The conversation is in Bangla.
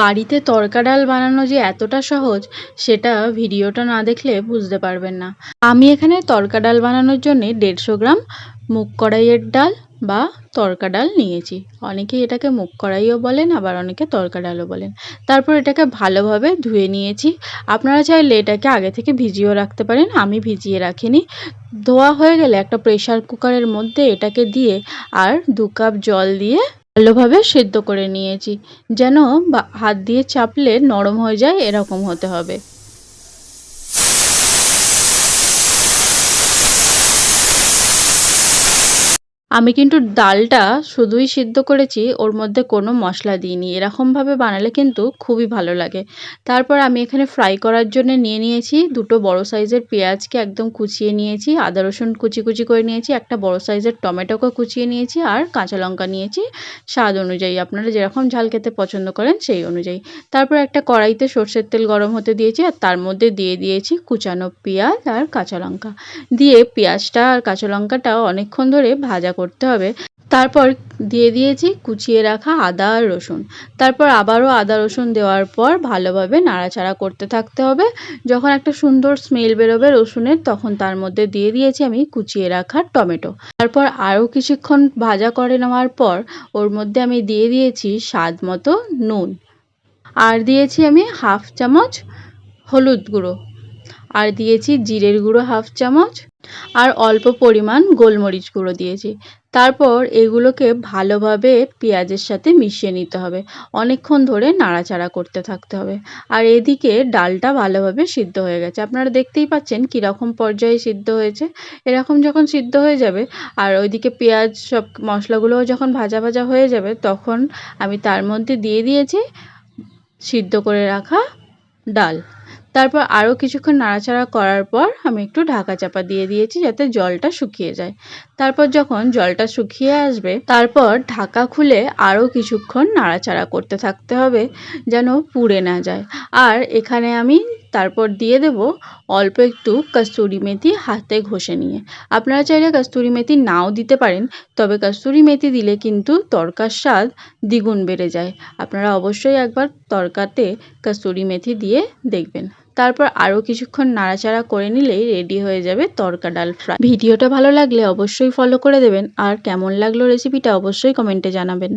বাড়িতে তড়কা ডাল বানানো যে এতটা সহজ, সেটা ভিডিওটা না দেখলে বুঝতে পারবেন না। আমি এখানে তড়কা ডাল বানানোর জন্যে দেড়শো গ্রাম মুগ কড়াইয়ের ডাল বা তরকা ডাল নিয়েছি। অনেকে এটাকে মুগ কড়াইও বলেন, আবার অনেকে তড়কা ডালও বলেন। তারপর এটাকে ভালোভাবে ধুয়ে নিয়েছি। আপনারা চাইলে এটাকে আগে থেকে ভিজিয়েও রাখতে পারেন, আমি ভিজিয়ে রাখিনি। ধোয়া হয়ে গেলে একটা প্রেশার কুকারের মধ্যে এটাকে দিয়ে আর দু কাপ জল দিয়ে ভালোভাবে সেদ্ধ করে নিয়েছি। যেন হাত দিয়ে চাপলে নরম হয়ে যায় এরকম হতে হবে। আমি কিন্তু ডালটা শুধুই সিদ্ধ করেছি, ওর মধ্যে কোনো মশলা দিইনি। এরকমভাবে বানালে কিন্তু খুবই ভালো লাগে। তারপর আমি এখানে ফ্রাই করার জন্য নিয়ে নিয়েছি দুটো বড় সাইজের পেঁয়াজকে একদম কুচিয়ে নিয়েছি, আদা রসুন কুচি কুচি করে নিয়েছি, একটা বড় সাইজের টমেটোকে কুচিয়ে নিয়েছি আর কাঁচা লঙ্কা নিয়েছি। স্বাদ অনুযায়ী আপনারা যেরকম ঝাল খেতে পছন্দ করেন সেই অনুযায়ী। তারপর একটা কড়াইতে সর্ষের তেল গরম হতে দিয়েছি আর তার মধ্যে দিয়ে দিয়েছি কুচানো পেঁয়াজ আর কাঁচা লঙ্কা। দিয়ে পেঁয়াজটা আর কাঁচা লঙ্কাটা অনেকক্ষণ ধরে ভাজা করতে হবে। তারপর দিয়ে দিয়েছি কুচিয়ে রাখা আদা আর রসুন। তারপর আবারও আদা রসুন দেওয়ার পর ভালোভাবে নাড়াচাড়া করতে থাকতে হবে। যখন একটা সুন্দর স্মেল বেরোবে রসুনের, তখন তার মধ্যে দিয়ে দিয়েছি আমি কুচিয়ে রাখা টমেটো। তারপর আরও কিছুক্ষণ ভাজা করে নেওয়ার পর ওর মধ্যে আমি দিয়ে দিয়েছি স্বাদ মতো নুন। আর দিয়েছি আমি হাফ চামচ হলুদ গুঁড়ো। আর দিয়েছি জিরের গুঁড়ো হাফ চামচ আর অল্প পরিমাণ গোলমরিচ গুঁড়ো দিয়েছি। তারপর এগুলোকে ভালোভাবে পেঁয়াজের সাথে মিশিয়ে নিতে হবে। অনেকক্ষণ ধরে নাড়াচাড়া করতে থাকতে হবে। আর এদিকে ডালটা ভালোভাবে সিদ্ধ হয়ে গেছে। আপনারা দেখতেই পাচ্ছেন কীরকম পর্যায়ে সিদ্ধ হয়েছে। এরকম যখন সিদ্ধ হয়ে যাবে আর ওইদিকে পেঁয়াজ সব মশলাগুলোও যখন ভাজা ভাজা হয়ে যাবে তখন আমি তার মধ্যে দিয়ে দিয়েছি সিদ্ধ করে রাখা ডাল। তারপর আরও কিছুক্ষণ নাড়াচাড়া করার পর আমি একটু ঢাকা চাপা দিয়ে দিয়েছি যাতে জলটা শুকিয়ে যায়। তারপর যখন জলটা শুকিয়ে আসবে, তারপর ঢাকা খুলে আরও কিছুক্ষণ নাড়াচাড়া করতে থাকতে হবে যেন পুড়ে না যায়। আর এখানে আমি তারপর দিয়ে দেব অল্প একটু কস্তুরি মেথি হাতে ঘষে নিয়ে। আপনারা চাইলে কস্তুরি মেথি নাও দিতে পারেন, তবে কস্তুরি মেথি দিলে কিন্তু তরকার স্বাদ দ্বিগুণ বেড়ে যায়। আপনারা অবশ্যই একবার তরকাতে কস্তুরি মেথি দিয়ে দেখবেন। তারপর আরও কিছুক্ষণ নাড়াচাড়া করে নিলেই রেডি হয়ে যাবে তরকা ডাল ফ্রাই। ভিডিওটা ভালো লাগলে অবশ্যই ফলো করে দেবেন, আর কেমন লাগল রেসিপিটা অবশ্যই কমেন্টে জানাবেন।